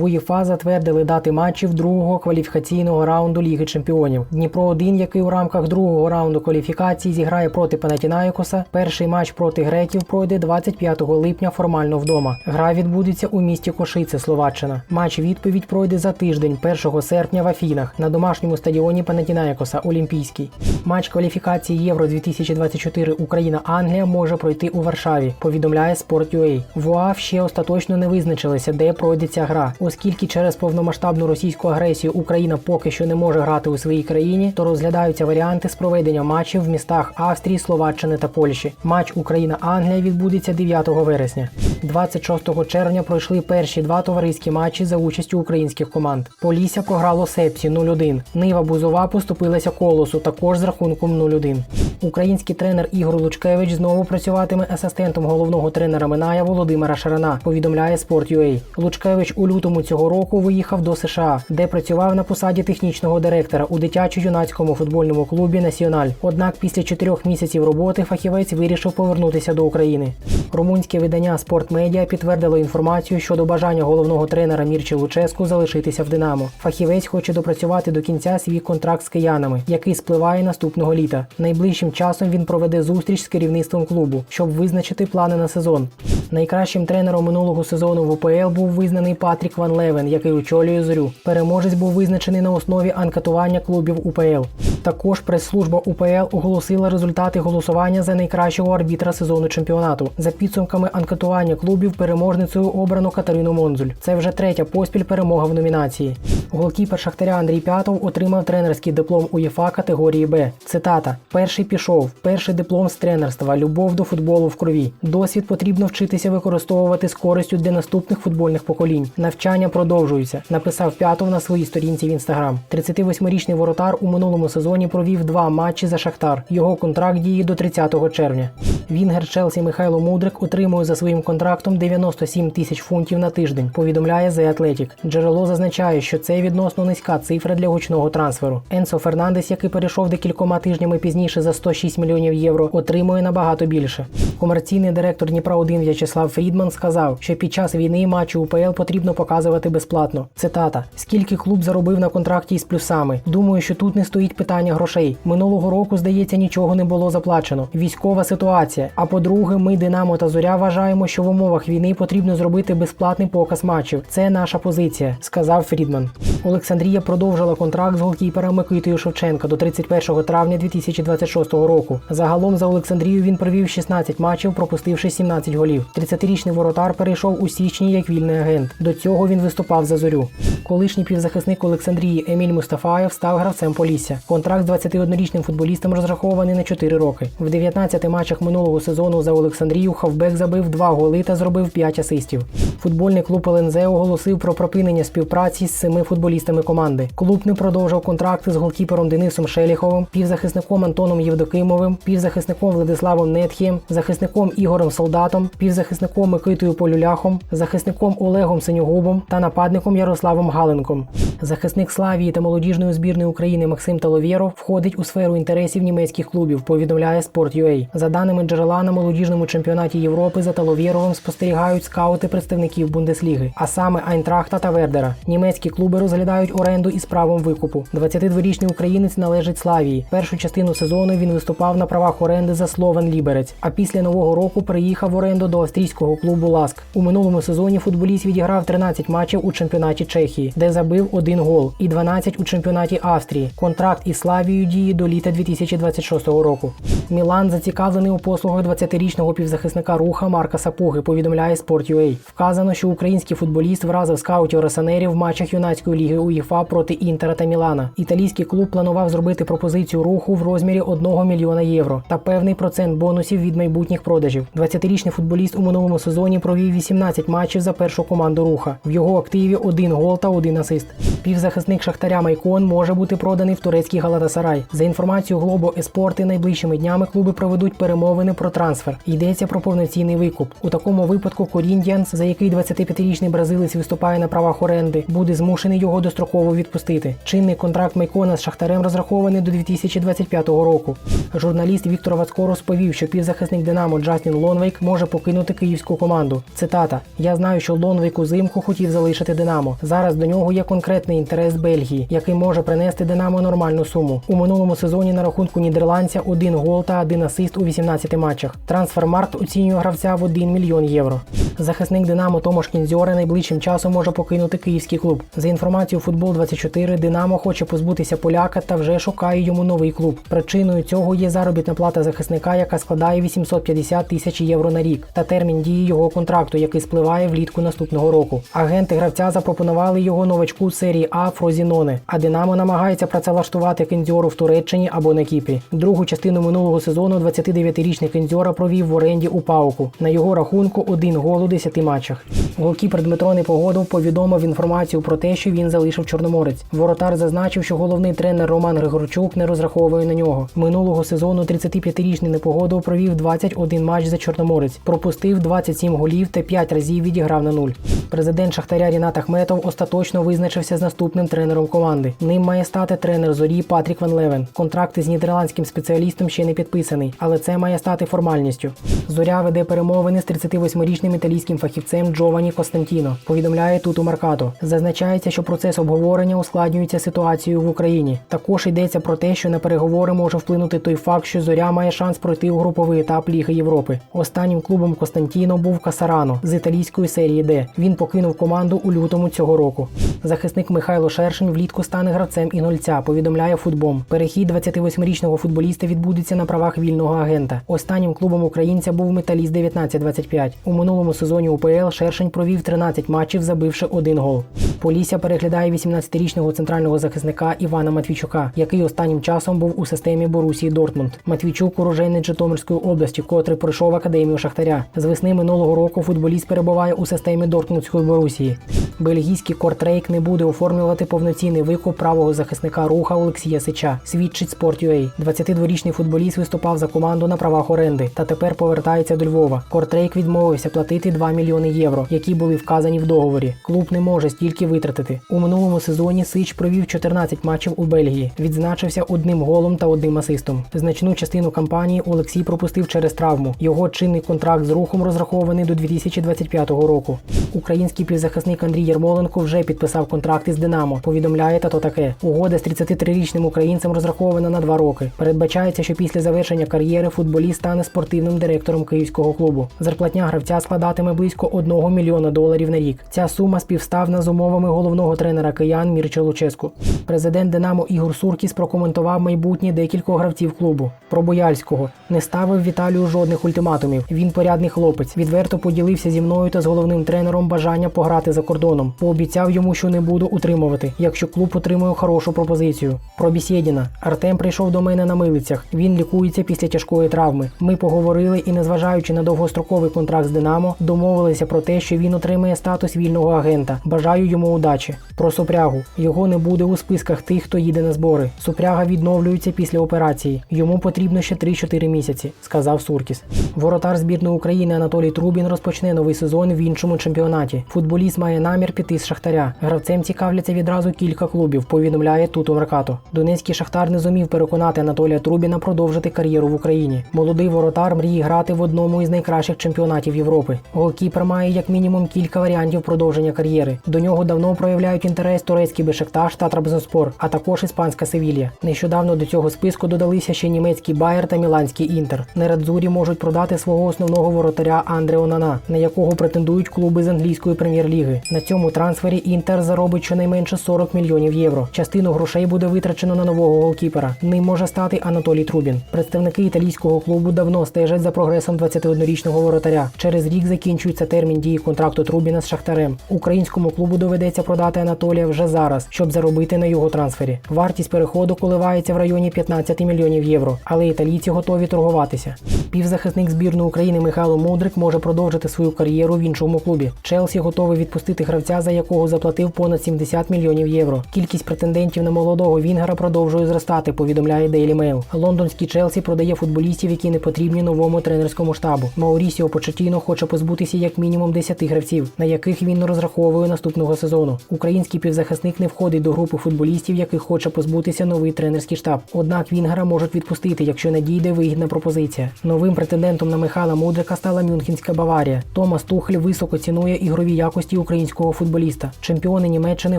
В УЄФА затвердили дати матчів другого кваліфікаційного раунду Ліги Чемпіонів. Дніпро 1 який у рамках другого раунду кваліфікації зіграє проти Панатінаїкоса. Перший матч проти греків пройде 25 липня формально вдома. Гра відбудеться у місті Кошице, Словаччина. Матч відповідь пройде за тиждень, 1 серпня в Афінах на домашньому стадіоні Панатінаїкоса Олімпійський. Матч кваліфікації Євро 2024 Україна-Англія може пройти у Варшаві. Повідомляє Sport.ua. В УАФ ще остаточно не визначилися, де пройде ця гра, оскільки через повномасштабну російську агресію Україна поки що не може грати у своїй країні, то розглядаються варіанти з проведення матчів в містах Австрії, Словаччини та Польщі. Матч Україна-Англія відбудеться 9 вересня. 26 червня пройшли перші два товариські матчі за участю українських команд. Полісся програло Сепсі 0-1. Нива Бузова поступилася колосу також з рахунком 0-1. Український тренер Ігор Лучкевич знову працюватиме асистентом головного тренера Миная Володимира Шарана. Повідомляє Sport.ua. Лучкевич у лютому цього року виїхав до США, де працював на посаді технічного директора у дитячо-юнацькому футбольному клубі Національ. Однак після чотирьох місяців роботи фахівець вирішив повернутися до України. Румунське видання Спортмедіа підтвердило інформацію щодо бажання головного тренера Мірчі Луческу залишитися в Динамо. Фахівець хоче допрацювати до кінця свій контракт з киянами, який спливає наступного літа. Найближчим часом він проведе зустріч з керівництвом клубу, щоб визначити плани на сезон. Найкращим тренером минулого сезону в УПЛ був визнаний Патрік Ван Левен, який очолює зорю. Переможець був визначений на основі анкетування клубів УПЛ. Також прес-служба УПЛ оголосила результати голосування за найкращого арбітра сезону чемпіонату. За підсумками анкетування клубів переможницею обрано Катерину Монзуль. Це вже третя поспіль перемога в номінації. Голкіпер Шахтаря Андрій П'ятов отримав тренерський диплом УЄФА категорії Б. Цитата: Перший пішов, перший диплом з тренерства, любов до футболу в крові. Досвід потрібно вчитися використовувати з користю для наступних футбольних поколінь. Навчання продовжуються, написав П'ятов на своїй сторінці в інстаграм. 38-річний воротар у минулому сезоні провів два матчі за Шахтар. Його контракт діє до 30 червня. Вінгер Челсі Михайло Мудрик отримує за своїм контрактом 97 тисяч фунтів на тиждень. Повідомляє The Athletic. Джерело зазначає, що це відносно низька цифра для гучного трансферу. Енсо Фернандес, який перейшов декількома тижнями пізніше за 106 мільйонів євро, отримує набагато більше. Комерційний директор Дніпра 1 В'ячеслав Фрідман сказав, що під час війни матчі УПЛ потрібно показувати безплатно. Цитата: скільки клуб заробив на контракті із плюсами. Думаю, що тут не стоїть питання грошей. Минулого року, здається, нічого не було заплачено. Військова ситуація. А по-друге, ми, Динамо та Зоря, вважаємо, що в умовах війни потрібно зробити безплатний показ матчів. Це наша позиція, сказав Фрідман. Олександрія продовжила контракт з голкіпером Микитою Шевченка до 31 травня 2026 року. Загалом за Олександрію він провів 16 матчів, пропустивши 17 голів. 30-річний воротар перейшов у січні як вільний агент. До цього він виступав за зорю. Колишній півзахисник Олександрії Еміль Мустафаєв став гравцем Полісся. Контракт з 21-річним футболістом розрахований на 4 роки. В 19 матчах минулого сезону за Олександрію Хавбек забив 2 голи та зробив 5 асистів. Футбольний клуб ЛНЗ оголосив про припинення співпраці з семи футболістами команди. Клуб не продовжив контракти з голкіпером Денисом Шеліховим, півзахисником Антоном Євдокимовим, півзахисником Владиславом Нетхієм, захисником Ігорем Солдатом, півзахисником Микитою Полюляхом, захисником Олегом Синьогубом та нападником Ярославом Галенком. Захисник Славії та молодіжної збірної України Максим Таловєров входить у сферу інтересів німецьких клубів. Повідомляє Sport.ua. За даними джерела на молодіжному чемпіонаті Європи за Таловєровим спостерігають скаути представників Бундесліги, а саме Айнтрахта та Вердера. Німецькі клуби розглядають оренду із правом викупу. 22-річний українець належить Славії. Першу частину сезону він виступав на правах оренди за Словен Ліберець. А після нового року приїхав в оренду до австрійського клубу Ласк. У минулому сезоні футболіст відіграв 13 матчів у чемпіонаті Чехії, де забив один гол, і 12 у чемпіонаті Австрії. Контракт із Славією діє до літа 2026 року. Мілан зацікавлений у послугах 20-річного півзахисника руха Марка Сапуги. Повідомляє Sport.ua. Вказано, що український футболіст вразив скаутів Росанерів в матчах юнацької ліги УЄФА проти Інтера та Мілана. Італійський клуб планував зробити пропозицію руху в розмірі 1 мільйона євро та певний процент бонусів від майбутніх продажів. 20-річний футболіст у минулому сезоні провів 18 матчів за першу команду руха. В його активі один гол та один асист. Півзахисник Шахтаря Майкон може бути проданий в турецький Галатасарай Галатасарай. За інформацією Глобо Еспорти, найближчими днями клуби проведуть перемовини про трансфер. Йдеться про повноцінний викуп. У такому випадку Коріндіанс, за який 25-річний бразилець виступає на правах оренди, буде змушений його достроково відпустити. Чинний контракт Майкона з Шахтарем розрахований до 2025 року. Журналіст Віктор Вацко розповів, що півзахисник Динамо Джастін Лонвейк може покинути київську команду. Цитата: Я знаю, що Лонвейк узимку хотів залишити Динамо. Зараз до нього є конкретний інтерес Бельгії, який може принести Динамо нормальну суму. У минулому сезоні на рахунку нідерландця один гол та один асист у 18 матчах. Трансфермаркт оцінює гравця в 1 мільйон євро. Захисник Динамо Томаш Кінзьоре найближчим часом може покинути київський клуб. За інформацією Футбол 24 Динамо хоче позбутися поляка та вже шукає йому новий клуб. Причиною цього є заробітна плата захисника, яка складає 850 тисяч євро на рік, та термін дії його контракту, який спливає влітку наступного року. Агенти гравця запропонували його новачку серії А Фрозіноне. А Динамо намагається працевлаштувати Кензьору в Туреччині або на Кіпрі. Другу частину минулого сезону 29-річний Кензьора провів в оренді у Пауку. На його рахунку один гол у 10 матчах. Голкіпер Дмитро Непогодов повідомив інформацію про те, що він залишив Чорноморець. Воротар зазначив, що головний тренер Роман Григорчук не розраховує на нього. Минулого сезону 35-річний Непогодов провів 21 матч за Чорноморець, пропустив 27 голів та 5 разів відіграв на нуль. Президент Шахтаря Рінат Ахметов остаточно визначився з наступним тренером команди. Ним має стати тренер зорі Патрік Ван Левен. Контракт із нідерландським спеціалістом ще не підписаний, але це має стати формальністю. Зоря веде перемовини з 38-річним італійським фахівцем Джовані Костантіно. Повідомляє тут у Маркато. Зазначається, що процес обговорення ускладнюється ситуацією в Україні. Також йдеться про те, що на переговори може вплинути той факт, що зоря має шанс пройти у груповий етап Ліги Європи. Останнім клубом Костантіно був Касарано з італійської серії Д. Він покинув команду у лютому цього року. Захисник Михайло Шершень влітку стане гравцем інольця. Повідомляє футбом. Перехід 28-річного футболіста відбудеться на правах вільного агента. Останнім клубом українця був металіст 1925. У минулому сезоні УПЛ Шершень провів 13 матчів, забивши один гол. Полісся переглядає 18-річного центрального захисника Івана Матвійчука, який останнім часом був у системі Борусії Дортмунд. Матвійчук уроженець Житомирської області, котрий пройшов академію Шахтаря. З весни минулого року футболіст перебуває у системі Дортмундської Борусії. Бельгійський Кортрейк не буде оформлювати повноцінний викуп правого захисника руха Олексія Сича. Свідчить Sport.ua. 22-річний футболіст виступав за команду на правах оренди та тепер повертається до Львова. Кортрейк відмовився платити 2 мільйони євро, які були вказані в договорі. Клуб не може стільки витратити. У минулому сезоні Сич провів 14 матчів у Бельгії. Відзначився одним голом та одним асистом. Значну частину кампанії Олексій пропустив через травму. Його чинний контракт з рухом розрахований до 2025 року. Український півзахисник Андрій Єрмоленко вже підписав контракт із Динамо. Повідомляє тато таке. Угода з 33-річним українцем розрахована на два роки. Передбачається, що після завершення кар'єри футболіст стане спортивним директором київського клубу. Зарплатня гравця складатиме близько 1 мільйона доларів на рік. Ця сума співставна з умовами головного тренера киян Мірча Луческу. Президент Динамо Ігор Суркіс прокоментував майбутнє декількох гравців клубу. Про Бояльського не ставив Віталію жодних ультиматумів. Він порядний хлопець. Відверто поділився зі мною та з головним тренером бажання пограти за кордоном. Пообіцяв йому, що не буду утримувати, якщо клуб отримує хорошу пропозицію. Про Бісєдіна. Артем прийшов до мене на милицях. Він лікується після тяжкої травми. Ми поговорили і, незважаючи на довгостроковий контракт з Динамо, домовилися про те, що він отримає статус вільного агента. Бажаю йому удачі. Про Супрягу його не буде у списках тих, хто їде на збори. Супряга відновлюється після операції. Йому потрібно ще 3-4 місяці, сказав Суркіс. Воротар збірної України Анатолій Трубін розпочне новий сезон в іншому чемпіонаті. Футболіст має намір піти з Шахтаря. Гравцем цікавляться відразу кілька клубів. Повідомляє Туто Меркато. Донецький Шахтар не зумів переконати Анатолія Трубіна продовжити кар'єру в Україні. Молодий воротар мріє грати в одному із найкращих чемпіонатів Європи. Голкіпер має як мінімум кілька варіантів продовження кар'єри. До нього давно проявляють інтерес турецький Бешикташ та Трабзонспор, а також іспанська Севілья. Нещодавно до цього списку додалися ще німецький Байер та міланський Інтер. Нерадзурі можуть продати свого основного воротаря Андре Онана, на якого претендують клуби з англійської прем'єр-ліги. На цьому трансфері Інтер заробить щонайменше 40 мільйонів євро. Частину грошей буде витрачено на нового голкіпера. Ним може стати Анатолій Трубін. Представники італійського клубу давно стежать за прогресом 21-річного воротаря. Через рік закінчується термін дії контракту Трубіна з Шахтарем. Українському клубу доведеться продати Анатолія вже зараз, щоб заробити на його трансфері. Вартість переходу коливається в районі 15 мільйонів євро, але італійці готові торгуватися. Півзахисник збірної України Михайло Мудрик може продовжити свою кар'єру в іншому клубі. Челсі готовий відпустити гравця, за якого заплатив понад 70 мільйонів євро. Кількість претендентів на молодого Вінгера продовжує зростати. Повідомляє Daily Mail. Лондонський Челсі продає футболістів, які не потрібні новому тренерському штабу. Маурісіо Почетіно хоче позбутися як мінімум 10 гравців, на яких він розраховує наступного сезону. Український півзахисник не входить до групи футболістів, яких хоче позбутися новий тренерський штаб. Однак Вінгера можуть відпустити, якщо надійде вигідна пропозиція. Новим претендентом на Михайла Мудрика стала Мюнхенська Баварія. Томас Тухль високо цінує ігрові якості українського футболіста. Чемпіони Німеччини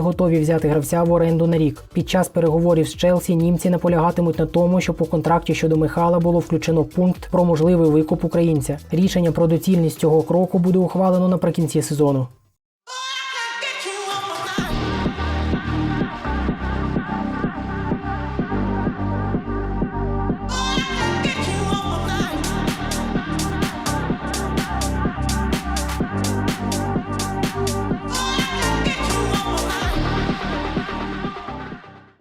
готові взяти гравця в оренду на рік. Під час переговорів з Челсі німці наполягатимуть на тому, щоб у контракті щодо Михайла було включено пункт про можливий викуп українця. Рішення про доцільність цього кроку буде ухвалено наприкінці сезону.